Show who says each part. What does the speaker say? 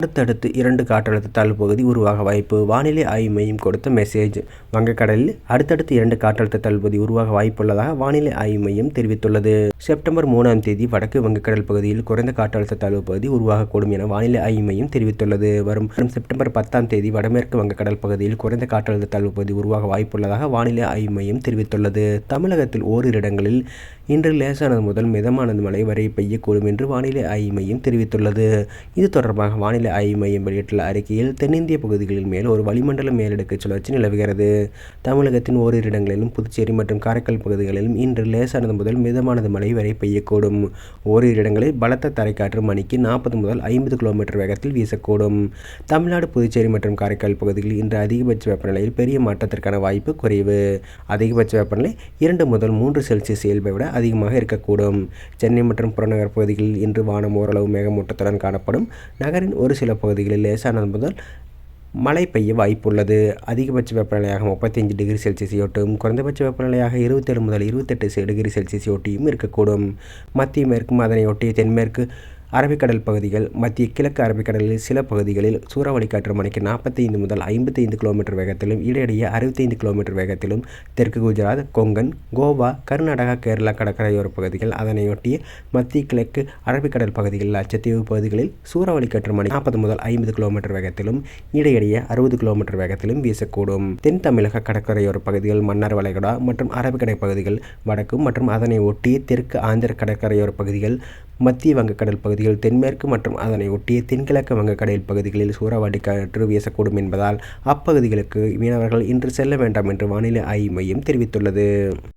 Speaker 1: அடுத்தடுத்து இரண்டு காற்றழுத்த தாழ்வு பகுதி உருவாக வாய்ப்பு. வானிலை ஆய்வு மையம் கொடுத்த மெசேஜ் வங்கக்கடலில் அடுத்தடுத்து இரண்டு காற்றழுத்த தாழ்வு பகுதி உருவாக வாய்ப்புள்ளதாக வானிலை ஆய்வு மையம் தெரிவித்துள்ளது. செப்டம்பர் மூணாம் தேதி வடக்கு வங்கக்கடல் பகுதியில் குறைந்த காற்றழுத்த தாழ்வு பகுதி உருவாகக்கூடும் என வானிலை ஆய்வு மையம் தெரிவித்துள்ளது. வரும் வரும் செப்டம்பர் பத்தாம் தேதி வடமேற்கு வங்கக்கடல் பகுதியில் குறைந்த காற்றழுத்த தாழ்வு பகுதி உருவாக வாய்ப்புள்ளதாக வானிலை ஆய்வு மையம் தெரிவித்துள்ளது. தமிழகத்தில் ஓரிரு இடங்களில் இன்று லேசானது முதல் மிதமானது மழை வரை பெய்யக்கூடும் என்று வானிலை ஆய்வு மையம் தெரிவித்துள்ளது. இது தொடர்பாக வானிலை ஆய்வு மையம் வெளியிட்டுள்ள அறிக்கையில் தென்னிந்திய பகுதிகளில் மேல் ஒரு வளிமண்டல மேலடுக்கு சுழற்சி நிலவுகிறது. தமிழகத்தின் ஓரிரு இடங்களிலும் புதுச்சேரி மற்றும் காரைக்கால் பகுதிகளிலும் இன்று லேசானது முதல் மிதமானது மழை வரை பெய்யக்கூடும். ஓரிரு இடங்களில் பலத்த தரைக்காற்று மணிக்கு நாற்பது முதல் ஐம்பது கிலோமீட்டர் வேகத்தில் வீசக்கூடும். தமிழ்நாடு புதுச்சேரி மற்றும் காரைக்கால் பகுதிகளில் இன்று அதிகபட்ச வெப்பநிலையில் பெரிய மாற்றத்திற்கான வாய்ப்பு குறைவு. அதிகபட்ச வெப்பநிலை இரண்டு முதல் மூன்று செல்சியஸ் இயல்பை விட அதிகமாக இருக்கக்கூடும். சென்னை மற்றும் புறநகர் பகுதிகளில் இன்று வானம் ஓரளவு மேகமூட்டத்துடன் காணப்படும். நகரின் ஒரு சில பகுதிகளில் லேசானது முதல் மழை பெய்ய வாய்ப்புள்ளது. அதிகபட்ச வெப்பநிலையாக முப்பத்தஞ்சு டிகிரி செல்சியஸ் குறைந்தபட்ச வெப்பநிலையாக இருபத்தேழு முதல் இருபத்தெட்டு டிகிரி செல்சியஸையொட்டியும் இருக்கக்கூடும். மத்திய மேற்கும் அதனையொட்டிய தென்மேற்கு அரபிக்கடல் பகுதிகள் மத்திய கிழக்கு அரபிக்கடலில் சில பகுதிகளில் சூறாவளி காற்று மணிக்கு நாற்பத்தைந்து முதல் ஐம்பத்தைந்து கிலோமீட்டர் வேகத்திலும் இடையிடையே அறுபத்தைந்து கிலோமீட்டர் வேகத்திலும் தெற்கு குஜராத் கொங்கன் கோவா கர்நாடகா கேரளா கடற்கரையோர பகுதிகள். அதனையொட்டிய மத்திய கிழக்கு அரபிக்கடல் பகுதிகளில் லட்சத்தீவு பகுதிகளில் சூறாவளி காற்று மணி நாற்பது முதல் ஐம்பது கிலோமீட்டர் வேகத்திலும் இடையிடையே அறுபது கிலோமீட்டர் வேகத்திலும் வீசக்கூடும். தென் தமிழக கடற்கரையோர பகுதிகள் மன்னார் வளைகுடா மற்றும் அரபிக்கடை பகுதிகள் வடக்கு மற்றும் அதனை ஒட்டிய தெற்கு ஆந்திர கடற்கரையோர பகுதிகள் மத்திய வங்கக்கடல் பகுதிகள் தென்மேற்கு மற்றும் அதனை ஒட்டிய தென்கிழக்கு வங்கக்கடல் பகுதிகளில் சூறாவளி காற்று வீசக்கூடும் என்பதால் அப்பகுதிகளுக்கு மீனவர்கள் இன்று செல்ல வேண்டாம் என்று வானிலை ஆய்வு மையம் தெரிவித்துள்ளது.